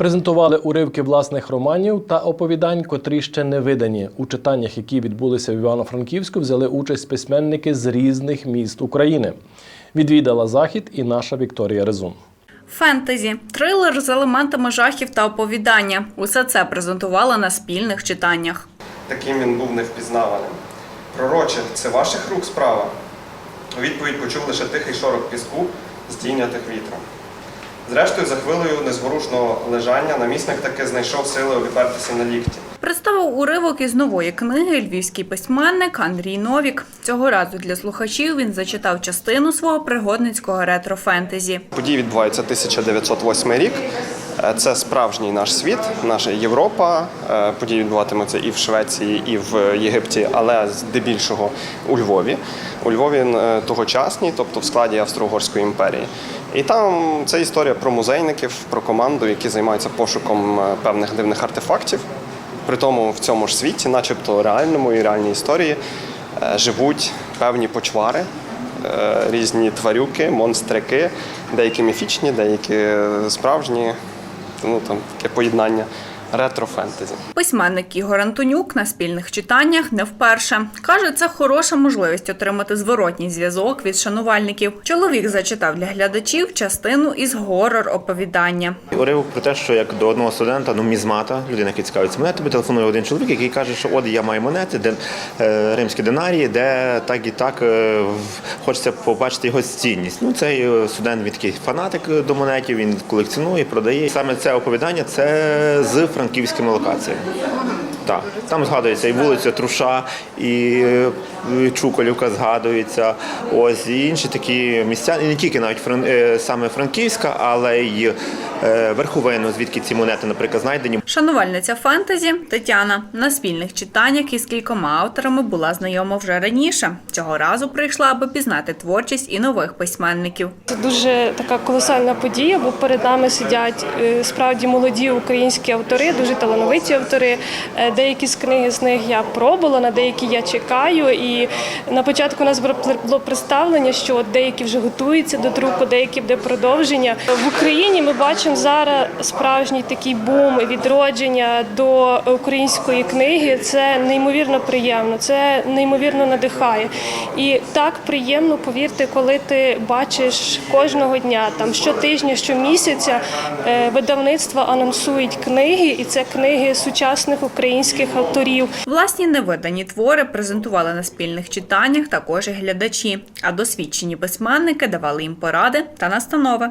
Презентували уривки власних романів та оповідань, котрі ще не видані. У читаннях, які відбулися в Івано-Франківську, взяли участь письменники з різних міст України. Відвідала захід і наша Вікторія Резун. Фентезі, трилер з елементами жахів та оповідання. Усе це презентували на спільних читаннях. Таким він був невпізнаваним. Пророче, це ваших рук справа. У відповідь почув лише тихий шорох піску, здійнятих вітром. Зрештою, за хвилею незворушного лежання намісник таки знайшов сили обіпертися на лікті. Представив уривок із нової книги львівський письменник Андрій Новік. Цього разу для слухачів він зачитав частину свого пригодницького ретро-фентезі. Події відбуваються 1908 рік. Е, Це справжній наш світ, наша Європа. Е, Події відбуватимуться і в Швеції, і в Єгипті, але здебільшого у Львові. У Львові е, тогочасні, тобто в складі Австро-Угорської імперії. І там це історія про музейників, про команду, які займаються пошуком певних дивних артефактів. При тому в цьому ж світі, начебто реальному і реальній історії, живуть певні почвари, різні тварюки, монстрики, деякі міфічні, деякі справжні. Ну там таке поєднання ретро-фентезі. Письменник Ігор Антонюк на спільних читаннях не вперше. Каже, це хороша можливість отримати зворотній зв'язок від шанувальників. Чоловік зачитав для глядачів частину із горор-оповідання. Уривок про те, що як до одного студента, ну мізмата, людина, яка цікавиться монетами, телефонує один чоловік, який каже, що от я маю монети, де е, римські динарії, де так і так е, в- хочеться побачити його цінність. Ну цей е, студент він такий фанатик до монетів, він колекціонує, продає. Саме це оповідання це з франківськими локаціями. Так, там згадується і вулиця Труша, і е, Чуколівка згадується. Ось і інші такі місця, і не тільки навіть Фран- е, саме Франківська, але й е, Верховину, звідки ці монети, наприклад, знайдені. Шанувальниця фентезі Тетяна на спільних читаннях із кількома авторами була знайома вже раніше. Цього разу прийшла, аби пізнати творчість і нових письменників. Це дуже така колосальна подія, бо перед нами сидять справді молоді українські автори, дуже талановиті автори. Деякі з книги з них я пробувала, на деякі я чекаю. І на початку у нас було представлення, що деякі вже готуються до друку, деякі буде продовження. В Україні ми бачимо зараз справжній такий бум відродження до української книги. Це неймовірно приємно, це неймовірно надихає. І так приємно, повірте, коли ти бачиш кожного дня, там щотижня, щомісяця е, видавництва анонсують книги, і це книги сучасних українських авторів. Власні невидані твори презентували на спільних читаннях також і глядачі, а досвідчені письменники давали їм поради та настанови.